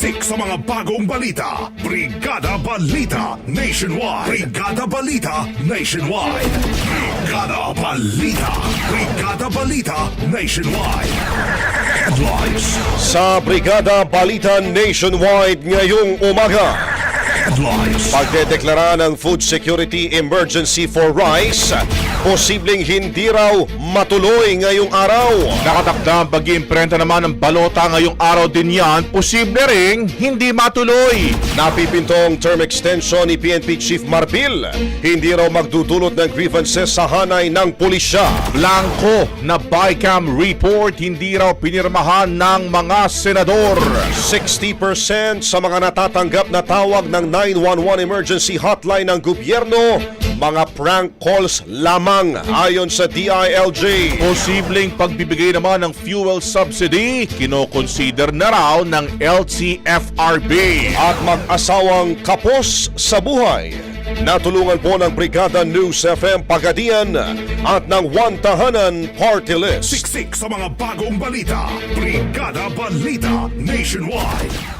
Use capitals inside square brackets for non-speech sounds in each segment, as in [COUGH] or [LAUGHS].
Siksik sa mga bagong balita. Brigada Balita Nationwide. Brigada Balita Nationwide. Brigada Balita. Brigada Balita Nationwide. Headlines. Sa Brigada Balita Nationwide ngayong umaga. Headlines. Pagdedeklara ng Food Security Emergency for Rice, posibleng hindi raw matuloy ngayong araw. Nakatakda ang pag-iimprenta naman ng balota ngayong araw din yan, posible ring hindi matuloy. Napipintong term extension ni PNP Chief Marbil, hindi raw magdudulot ng grievances sa hanay ng pulisya. Blanco na bycam report hindi raw pinirmahan ng mga senador. 60% sa mga natatanggap na tawag ng 911 emergency hotline ng gobyerno, mga prank calls lamang ayon sa DILG. Posibleng pagbibigay naman ng fuel subsidy, kinoconsider na raw ng LTFRB. At mag-asawang kapos sa buhay. Natulungan po ng Brigada News FM Pagadian at ng One Tahanan Party List. Siksik sa mga bagong balita. Brigada Balita Nationwide.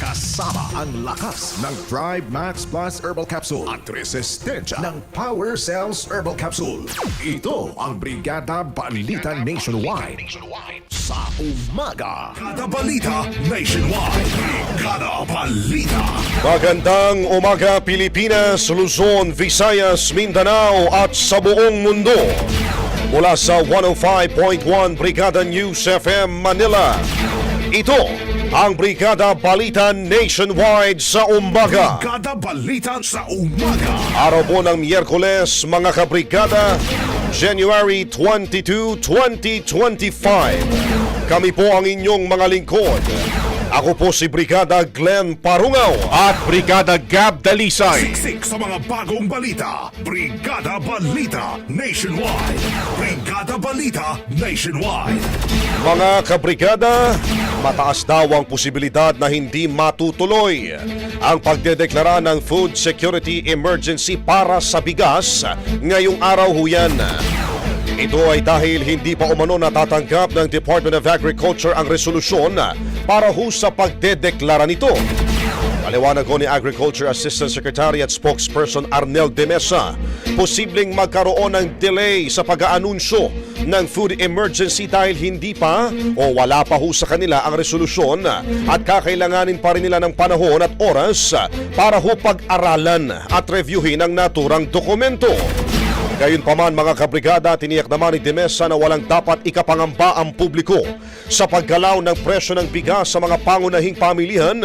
Kasama ang lakas ng Thrive Max Plus Herbal Capsule at resistensya ng Power Cells Herbal Capsule. Ito ang Brigada Balita Nationwide. Sa umaga. Brigada Balita Nationwide. Brigada Balita. Magandang umaga Pilipinas, Luzon, Visayas, Mindanao at sa buong mundo. Mula sa 105.1 Brigada News FM Manila. Ito ang Brigada Balita Nationwide sa umaga. Brigada Balita sa umaga. Araw po ng Miyerkules, mga kabrigada, January 22, 2025. Kami po ang inyong mga lingkod. Ako po si Brigada Glenn Parungaw. At Brigada Gab Dalisay. Siksik sa mga bagong balita. Brigada Balita Nationwide. Brigada Balita Nationwide. Mga kabrigada, mataas daw ang posibilidad na hindi matutuloy ang pagdedeklara ng Food Security Emergency para sa bigas ngayong araw ho yan. Ito ay dahil hindi pa umano natatanggap ng Department of Agriculture ang resolusyon para ho sa pagdedeklara nito. Paliwanag ko ni Agriculture Assistant Secretary at Spokesperson Arnel De Mesa, posibleng magkaroon ng delay sa pag-aanunsyo ng food emergency dahil hindi pa o wala pa ho sa kanila ang resolusyon at kakailanganin pa rin nila ng panahon at oras para ho pag-aralan at reviewin ang naturang dokumento. Gayunpaman mga kabrigada, tiniyak naman ni Demesa na walang dapat ikapangamba ang publiko sa paggalaw ng presyo ng bigas sa mga pangunahing pamilihan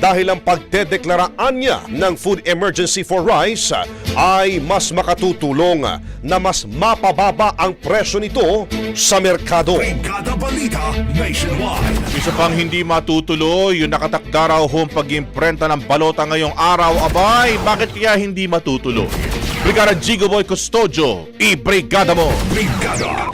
dahil ang pagdedeklaraan niya ng food emergency for rice ay mas makatutulong na mas mapababa ang presyo nito sa merkado. Brigada Balita Nationwide. Isa pang hindi matutuloy yung nakatakda raw hong pag-imprenta ng balota ngayong araw. Abay, bakit kaya hindi matutuloy? Brigada Jigo Boy Custodio, i-brigada mo! Brigada.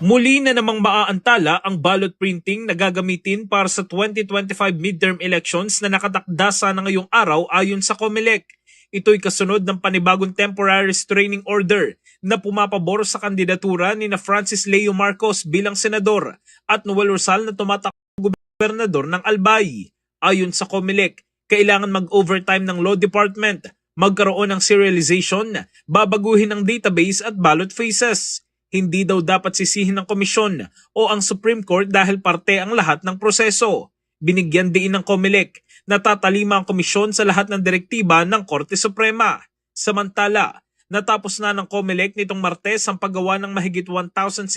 Muli na namang maaantala ang ballot printing na gagamitin para sa 2025 midterm elections na nakatakda sana ngayong araw ayon sa COMELEC. Ito'y kasunod ng panibagong temporary restraining order na pumapabor sa kandidatura ni na Francis Leo Marcos bilang senador at Noel Rosal na tumatakbo gobernador ng Albay. Ayon sa COMELEC, kailangan mag-overtime ng Law Department, magkaroon ng serialization, babaguhin ang database at ballot faces hindi daw dapat sisihin ng komisyon o ang Supreme Court dahil parte ang lahat ng proseso. Binigyan din ng COMELEC na tatalima ang komisyon sa lahat ng direktiba ng Korte Suprema. Samantala, natapos na ng COMELEC nitong Martes ang paggawa ng mahigit 1,600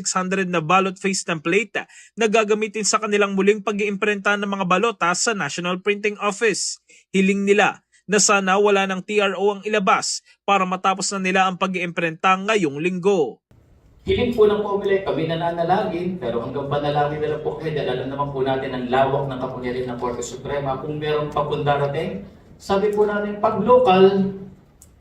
na ballot face template na gagamitin sa kanilang muling pag-iimprenta ng mga balota sa National Printing Office. Hiling nila na sana wala ng TRO ang ilabas para matapos na nila ang pag-iimprenta ngayong linggo. Hiling po ng Comelec, kami nananalangin, pero hanggang panalangin na lang po kami dahil alam naman po natin ang lawak ng kapangyarihan ng Korte Suprema. Kung meron pa pong darating, sabi po natin, pag local,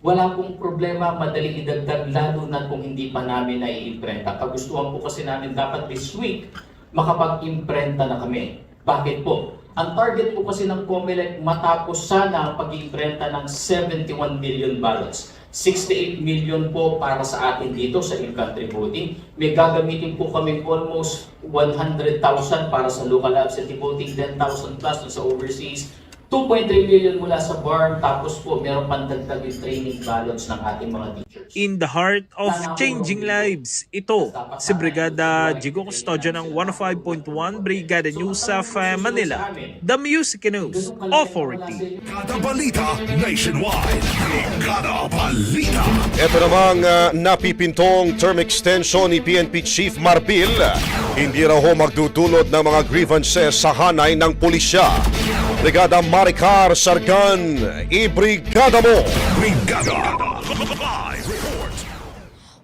wala pong problema, madali idagdag, lalo na kung hindi pa namin naiimprenta. Kagustuhan po kasi namin dapat this week, makapag-imprenta na kami. Bakit po? Ang target po kasi ng COMELEC matapos sana ang pag-imprenta ng 71 million ballots. 68 million po para sa atin dito sa in-country voting. May gagamitin po kami almost 100,000 para sa local absentee voting, 10,000 plus sa overseas. 2.3 million mula sa BARM, tapos po meron pandagdag yung training ballots ng ating mga teachers. In the heart of changing lives, ito si Brigada Jigo Custodio ng 105.1 Brigada News sa Manila, The Music News Authority. Brigada Balita Nationwide. Brigada Balita. Ito namang ah, napipintong term extension ni PNP Chief Marbil. Hindi raw ho magdudulot ng mga grievances sa hanay ng pulisya. Brigada Maricar Sargan, i-brigada mo! Brigada. Live report.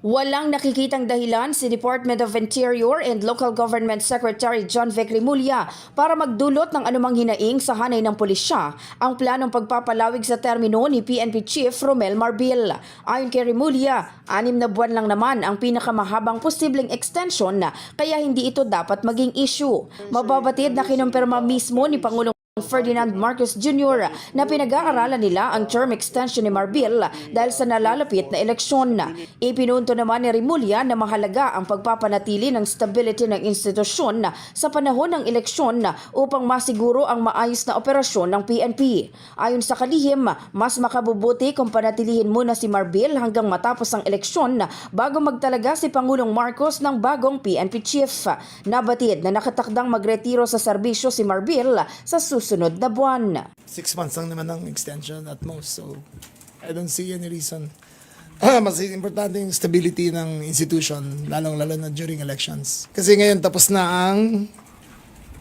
Walang nakikitang dahilan si Department of Interior and Local Government Secretary John Vic Rimulya para magdulot ng anumang hinaing sa hanay ng pulisya ang planong pagpapalawig sa termino ni PNP Chief Romel Marbil. Ayon kay Rimulya, anim na buwan lang naman ang pinakamahabang posibleng extension kaya hindi ito dapat maging issue. Mababatid na kinumpirma mismo ni Pangulong Ferdinand Marcos Jr. na pinag-aaralan nila ang term extension ni Marbil dahil sa nalalapit na eleksyon. Ipinunto naman ni Rimulya na mahalaga ang pagpapanatili ng stability ng institusyon sa panahon ng eleksyon upang masiguro ang maayos na operasyon ng PNP. Ayon sa kalihim, mas makabubuti kung panatilihin muna si Marbil hanggang matapos ang eleksyon bago magtalaga si Pangulong Marcos ng bagong PNP chief. Nabatid na nakatakdang magretiro sa serbisyo si Marbil sa susunod na buwan. six months lang naman ang extension at most. So, I don't see any reason. [LAUGHS] Ah, mas importante yung stability ng institution, lalong-lalo na during elections. Kasi ngayon tapos na ang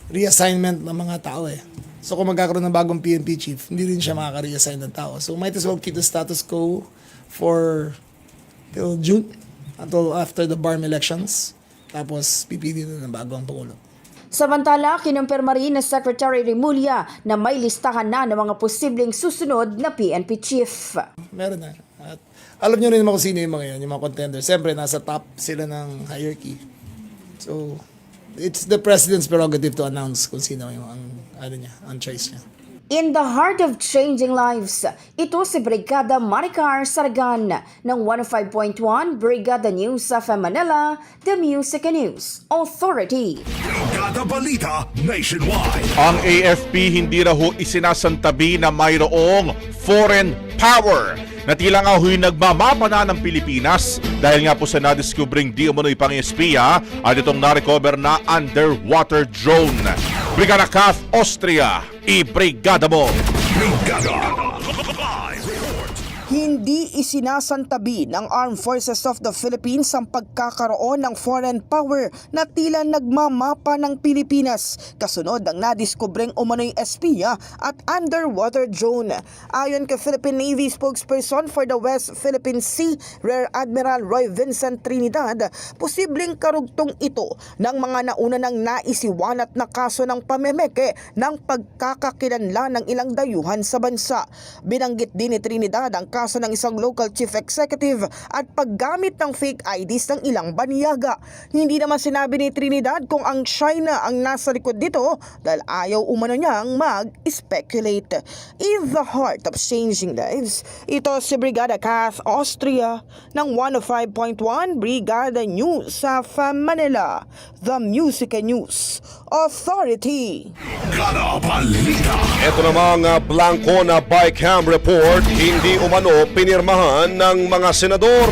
reassignment ng mga tao eh. So kung magkakaroon ng bagong PNP chief, hindi rin siya makaka-reassign ng tao. So might as well keep the status quo for till June, until after the BARM elections. Tapos pipili na ng bagong Pangulo. Samantala, kinumpirma rin ni Secretary Rimulya na may listahan na ng mga posibleng susunod na PNP chief. Meron na. At alam nyo rin naman sino yung mga yun, yung mga contenders. Siyempre, nasa top sila ng hierarchy. So, it's the president's prerogative to announce kung sino yung ang, ano niya, ang choice niya. In the heart of changing lives, ito si Brigada Maricar Saragan ng 105.1 Brigada News sa Manila, The Music and News Authority. Brigada Balita Nationwide. Ang AFP hindi raw ho isinasantabi na mayroong foreign power na tila nga ho'y nagmamapa na ng Pilipinas dahil nga po sa nadiskubring di umano'y pang-espiya at itong narecover na underwater drone. Brigada Kath Austria, i-brigada mo! Brigada. Hindi isinasantabi ng Armed Forces of the Philippines ang pagkakaroon ng foreign power na tila nagmamapa ng Pilipinas kasunod ng nadiskubreng umano'y espiya at underwater drone. Ayon kay Philippine Navy spokesperson for the West Philippine Sea, Rear Admiral Roy Vincent Trinidad, posibleng karugtong ito ng mga nauna ng naisiwanat na kaso ng pamemeke ng pagkakakilanlan ng ilang dayuhan sa bansa. Binanggit din ni Trinidad ang kaso ng isang local chief executive at paggamit ng fake IDs ng ilang baniyaga. Hindi naman sinabi ni Trinidad kung ang China ang nasa likod dito dahil ayaw umano niyang mag-speculate. In the heart of changing lives, ito si Brigada Kath Austria ng 105.1 Brigada News sa Manila, The Music News Authority. Brigada Balita. Ito namang blanco na bycam report hindi umano pinirmahan ng mga senador.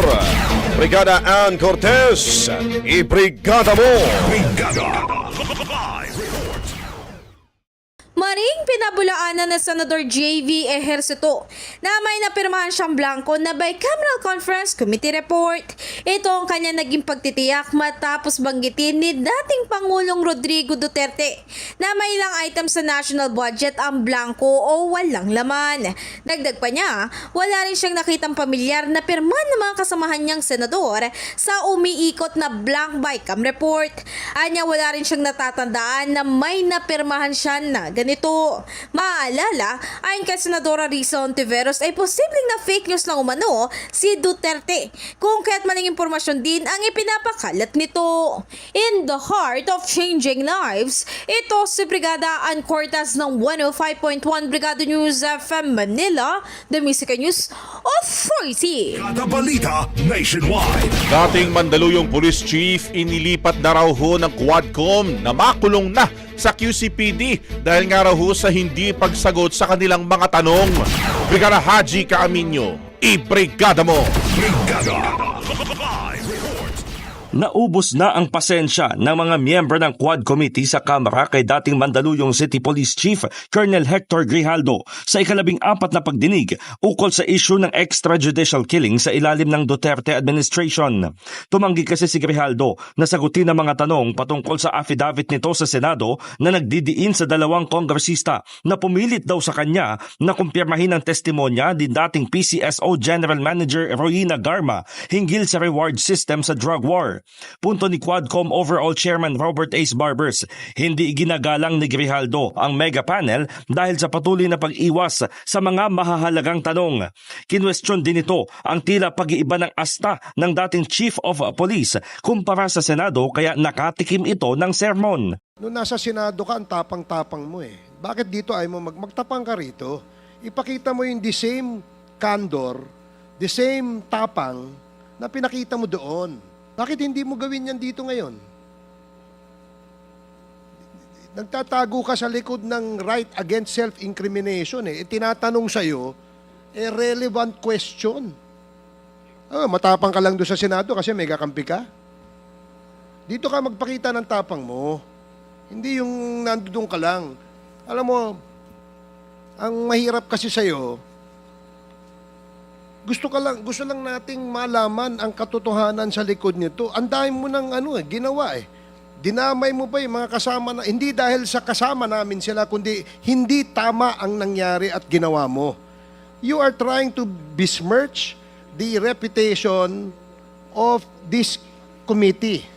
Brigada Ann Cortez, i-brigada mo! Brigada. Maring pinabulaanan na Senador J.V. Ejercito na may napirmahan siyang blanco na bicameral conference committee report. Ito ang kanya naging pagtitiyak matapos banggitin ni dating Pangulong Rodrigo Duterte na may ilang items sa national budget ang blanco o walang laman. Dagdag pa niya, wala rin siyang nakitang pamilyar na pirma ng mga kasamahan niyang senador sa umiikot na blank bicam report. Anya wala rin siyang natatandaan na may napirmahan siya na ganito. Maalala, ayon kay Senadora Risa Ontiveros ay posibleng na fake news lang umano si Duterte kung kaya't maling impormasyon din ang ipinapakalat nito. In the heart of changing lives, ito si Brigada Ann Cortez ng 105.1 Brigada News FM Manila, The Music and News Authority. Balita Nationwide. Dating Mandaluyong Police Chief inilipat na raw ho ng Quadcom na makulong na sa QCPD dahil nga raw sa hindi pagsagot sa kanilang mga tanong. Brigada Haji Kaaminyo, i-brigada mo! Brigada. Naubos na ang pasensya ng mga miyembro ng Quad Committee sa Kamara kay dating Mandaluyong City Police Chief Colonel Hector Grijaldo sa ikalabing apat na pagdinig ukol sa issue ng extrajudicial killing sa ilalim ng Duterte administration. Tumanggi kasi si Grijaldo na sagutin ang mga tanong patungkol sa affidavit nito sa Senado na nagdidiin sa dalawang kongresista na pumilit daw sa kanya na kumpirmahin ang testimonya ni dating PCSO General Manager Royina Garma hinggil sa reward system sa drug war. Punto ni Quadcom Overall Chairman Robert Ace Barbers, hindi ginagalang ni Grijaldo ang mega panel dahil sa patuloy na pag-iwas sa mga mahahalagang tanong. Kinwestiyon din ito ang tila pag-iiba ng asta ng dating Chief of Police kumpara sa Senado kaya nakatikim ito ng sermon. Noong nasa Senado ka, ang tapang-tapang mo eh. Bakit dito ay mo mag magtapang ka rito? Ipakita mo yung the same candor, the same tapang na pinakita mo doon. Bakit hindi mo gawin yan dito ngayon? Nagtatago ka sa likod ng right against self-incrimination eh. Tinatanong sa'yo, a relevant question. Ah, matapang ka lang doon sa Senado kasi may kakampi ka. Dito ka magpakita ng tapang mo. Hindi yung nandoon ka lang. Alam mo, ang mahirap kasi sa'yo, gusto ka lang, gusto lang nating malaman ang katotohanan sa likod nito. Ang dami mo ng ano eh, ginawa eh. Dinamay mo pa yung mga kasama na, hindi dahil sa kasama namin sila, kundi hindi tama ang nangyari at ginawa mo. You are trying to besmirch the reputation of this committee.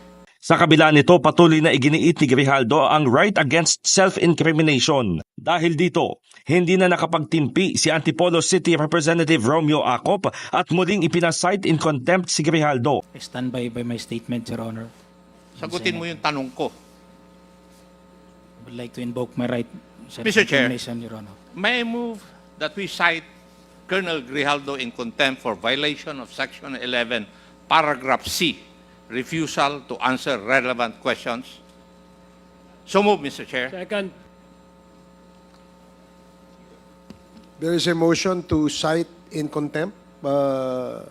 Sa kabila nito, patuloy na iginiit ni Grijaldo ang right against self-incrimination. Dahil dito, hindi na nakapagtimpi si Antipolo City Representative Romeo Acop at muling ipinasight in contempt si Grijaldo. I stand by, by my statement, Your Honor. Sagutin mo yung tanong ko. I would like to invoke my right Mr. Chair. Your Honor. May I move that we cite Colonel Grijaldo in contempt for violation of Section 11, Paragraph C, refusal to answer relevant questions? So move, Mr. Chair. Second. There is a motion to cite in contempt uh,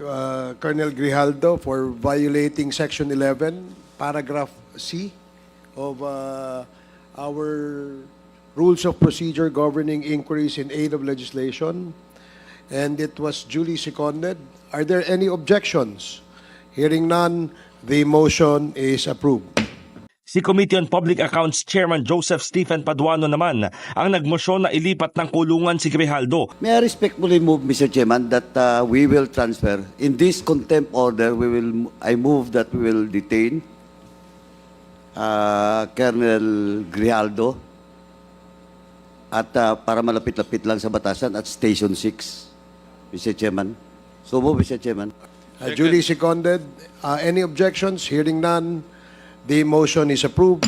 uh, Colonel Grijaldo for violating Section 11, Paragraph C of uh, our Rules of Procedure governing inquiries in aid of legislation, and it was duly seconded. Are there any objections? Hearing none, the motion is approved. Si Committee on Public Accounts Chairman Joseph Stephen Paduano naman ang nagmosyon na ilipat ng kulungan si Grijaldo. May I respectfully move, Mr. Chairman, that uh, we will transfer. In this contempt order, we will. I move that we will detain uh, Colonel Grijaldo at uh, para malapit-lapit lang sa batasan at Station 6, Mr. Chairman. So move, Mr. Chairman. Uh, Duly seconded. Uh, Any objections? Hearing none, the motion is approved.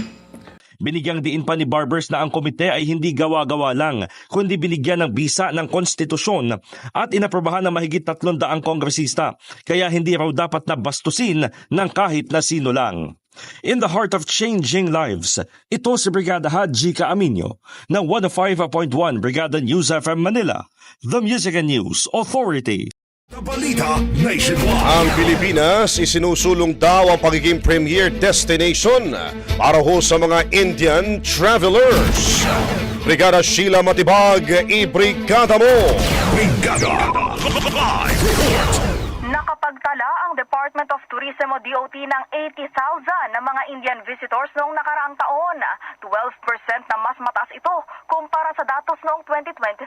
Binigyang diin pa ni Barbers na ang komite ay hindi gawa-gawa lang, kundi binigyan ng bisa ng konstitusyon at inaprobahan ng mahigit 300 kongresista, kaya hindi raw dapat na bastusin ng kahit na sino lang. In the heart of changing lives, ito si Brigada Haji Kaaminyo ng 105.1 Brigada News FM Manila, The Music and News Authority. Balita Nationwide. Ang Pilipinas isinusulong daw ang pagiging premier destination para ho sa mga Indian travelers. Brigada Sheila Matibag, ibrigada mo! Brigada. Live report. Department of Tourism o DOT ng 80,000 na mga Indian visitors noong nakaraang taon. 12% na mas mataas ito kumpara sa datos noong 2023.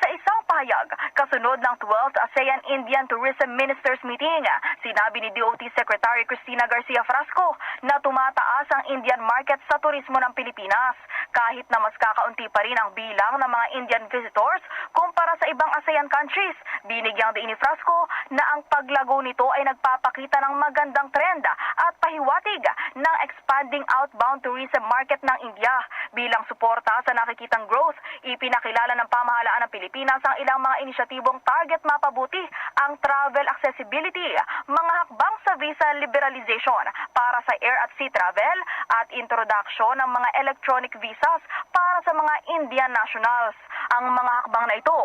Sa isang pahayag, kasunod ng 12th ASEAN Indian Tourism Ministers Meeting, sinabi ni DOT Secretary Cristina Garcia Frasco na tumataas ang Indian market sa turismo ng Pilipinas kahit na mas kakaunti pa rin ang bilang ng mga Indian visitors kumpara sa ibang ASEAN countries. Binigyang diin ni Frasco na ang paglago nito ay nagpapakita ng magandang trend at pahiwatig ng expanding outbound tourism market ng India. Bilang suporta sa nakikitang growth, ipinakilala ng pamahalaan ng Pilipinas ang ilang mga inisyatibong target mapabuti ang travel accessibility, mga hakbang sa visa liberalization para sa air at sea travel at introduction ng mga electronic visas para sa mga Indian nationals. Ang mga hakbang na ito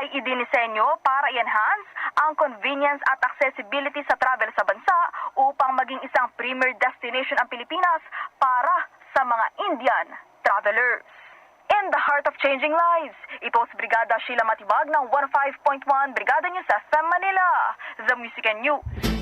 ay idinisenyo para i-enhance ang convenience at accessibility sa travel sa bansa upang maging isang premier destination ang Pilipinas para sa mga Indian travelers. In the heart of changing lives, ito si Brigada Sheila Matibag ng 15.1 Brigada News FM Manila, The Music and News.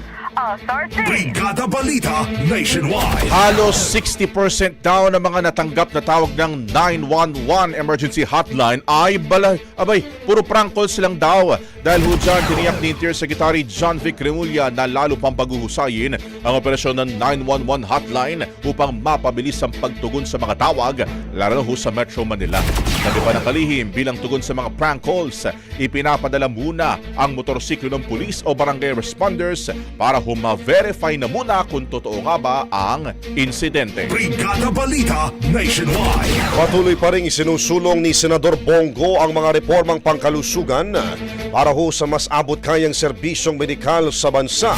Brigada Balita Nationwide. Halos 60% daw ng mga natanggap na tawag ng 911 emergency hotline ay bala, abay, puro prank calls silang daw. Dahil ho dyan, tiniyak ni Interior Secretary John Vic Remulla na lalo pang paghuhusayin ang operasyon ng 911 hotline upang mapabilis ang pagtugon sa mga tawag, lalo ho sa Metro Manila. Sabi pa ng kalihim, bilang tugon sa mga prank calls, ipinapadala muna ang motorsiklo ng pulis o barangay responders para huma-verify na muna kung totoo nga ba ang insidente. Brigada Balita Nationwide. Patuloy pa rin isinusulong ni Senador Bongo ang mga reformang pangkalusugan para ho sa mas abot kayang serbisyong medikal sa bansa.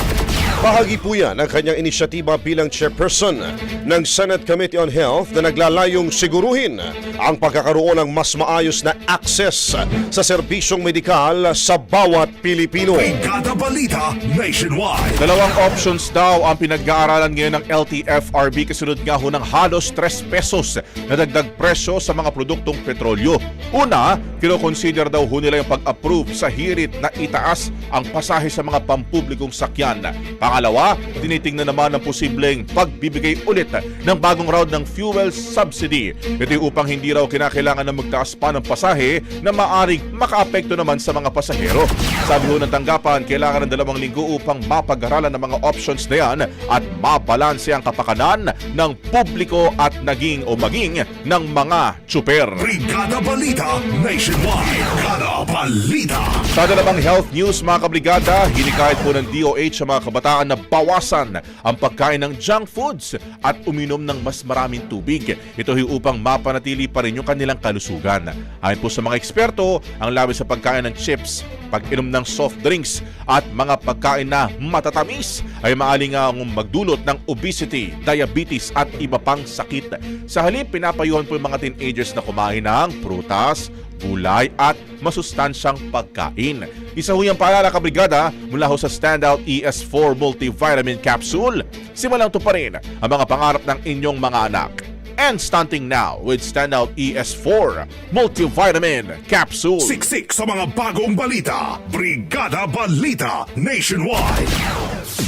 Bahagi po yan ng kanyang inisyatiba bilang chairperson ng Senate Committee on Health na naglalayong siguruhin ang pagkakaroon ng mas maayos na access sa serbisyong medikal sa bawat Pilipino. Brigada Balita Nationwide. Dalawang options daw ang pinag-aaralan ngayon ng LTFRB kasunod nga ho ng halos 3 pesos na dagdag presyo sa mga produktong petrolyo. Una, kinoconsider daw ho nila yung pag-approve sa hirit na itaas ang pasahe sa mga pampublikong sakyan. Pangalawa, tinitingnan naman ang posibleng pagbibigay ulit ng bagong round ng fuel subsidy. Ito yung upang hindi raw kinakailangan na magtaas pa ng pasahe na maaring makaapekto naman sa mga pasahero. Sabi ho ng tanggapan, kailangan ng dalawang linggo upang mapag-aralan ng mga options na yan at mabalanse ang kapakanan ng publiko at naging o maging ng mga tsuper. Brigada Balita Nationwide. Brigada Balita. Sa dalawang health news mga kabrigada, hinikayat po ng DOH sa mga kabataan pamahalaan na bawasan ang pagkain ng junk foods at uminom ng mas maraming tubig. Ito ay upang mapanatili pa rin yung kanilang kalusugan. Ayon po sa mga eksperto, ang labi sa pagkain ng chips, pag-inom ng soft drinks at mga pagkain na matatamis ay maaling ang magdulot ng obesity, diabetes at iba pang sakit. Sa halip, pinapayuhan po yung mga teenagers na kumain ng prutas, gulay at masustansyang pagkain. Isa ho yung paalala kabrigada mula ho sa Standout ES4 Multivitamin Capsule. Simulang to pa rin ang mga pangarap ng inyong mga anak. And stunting now with Standout ES4 Multivitamin Capsule. Siksik sa mga bagong balita. Brigada Balita Nationwide.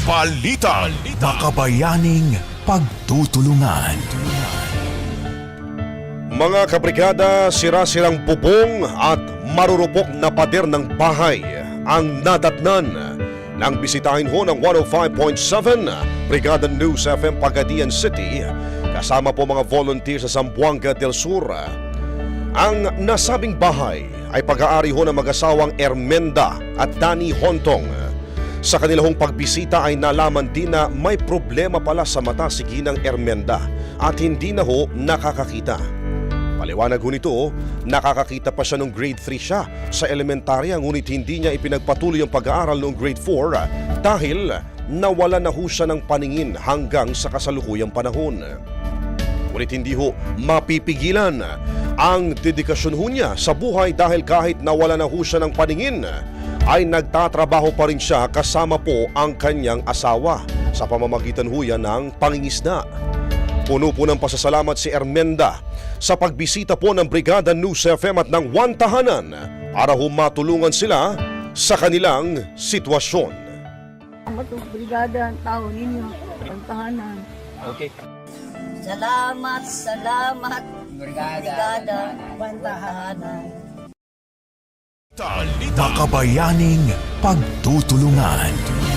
Balita. Makabayaning pagtutulungan. Mga kabrigada, sira-sirang bubong at marurupok na pader ng bahay ang nadatnan nang bisitahin ho ng 105.7 Brigada News FM Pagadian City kasama po mga volunteer sa Zamboanga del Sur. Ang nasabing bahay ay pag-aari ho ng mag-asawang Ermenda at Danny Hontong. Sa kanilang pagbisita ay nalaman din na may problema pala sa mata si Ginang Ermenda at hindi na ho nakakakita. Paliwanag ho nito, nakakakita pa siya nung grade 3 siya sa elementarya ngunit hindi niya ipinagpatuloy ang pag-aaral noong grade 4 dahil nawala na ho siya ng paningin hanggang sa kasalukuyang panahon. Ngunit hindi ho mapipigilan ang dedikasyon ho niya sa buhay dahil kahit nawala na ho siya ng paningin ay nagtatrabaho pa rin siya kasama po ang kanyang asawa sa pamamagitan ho yan ng pangingisda. Puno po ng pasasalamat si Ermenda sa pagbisita po ng Brigada News FM at ng One Tahanan para ho matulungan sila sa kanilang sitwasyon. Matong brigada ang tao ninyo, ang tahanan. Okay. Salamat, salamat, brigada, bantahanan. Makabayaning pagtutulungan.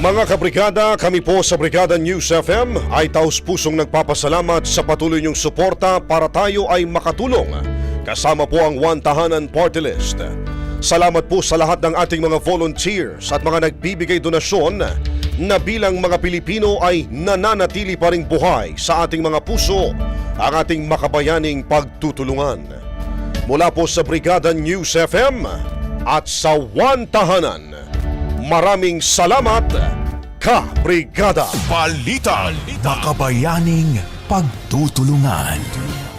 Mga kabrigada, kami po sa Brigada News FM ay taus pusong nagpapasalamat sa patuloy niyong suporta para tayo ay makatulong. Kasama po ang One Tahanan Party List. Salamat po sa lahat ng ating mga volunteers at mga nagbibigay donasyon na bilang mga Pilipino ay nananatili pa ring buhay sa ating mga puso ang ating makabayaning pagtutulungan. Mula po sa Brigada News FM at sa One Tahanan, maraming salamat, ka-brigada! Balita. Makabayaning pagtutulungan.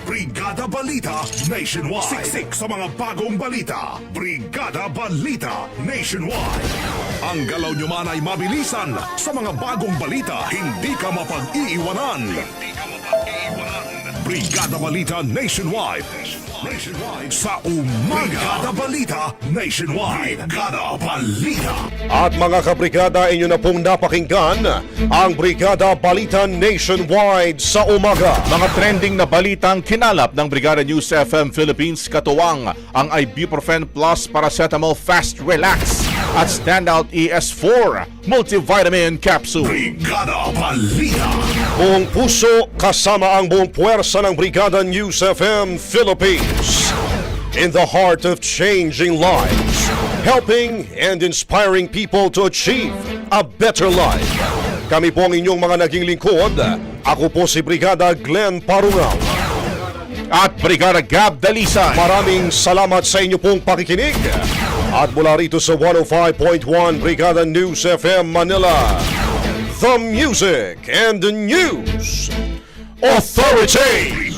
Brigada Balita Nationwide. Siksik sa mga bagong balita. Brigada Balita Nationwide. Ang galaw nyo man ay mabilisan sa mga bagong balita. Hindi ka mapag-iiwanan. Hindi ka mapag-iiwanan. Brigada Balita Nationwide. Nationwide sa umaga. Brigada Balita Nationwide. Brigada Balita. At mga kabrigada, inyo na pong napakinggan ang Brigada Balita Nationwide sa umaga. Mga trending na balitang kinalap ng Brigada News FM Philippines katuwang ang Ibuprofen Plus Paracetamol Fast Relax at Standout ES4 Multivitamin Capsule. Brigada Balita. Buong puso kasama ang buong puwersa ng Brigada News FM Philippines. In the heart of changing lives, helping and inspiring people to achieve a better life. Kami po ang inyong mga naging lingkod. Ako po si Brigada Glenn Parungaw. Brigada Gab Dalisan. Maraming salamat sa inyo pong pakikinig. At mula rito sa 105.1 Brigada News FM Manila, the music and the news authority.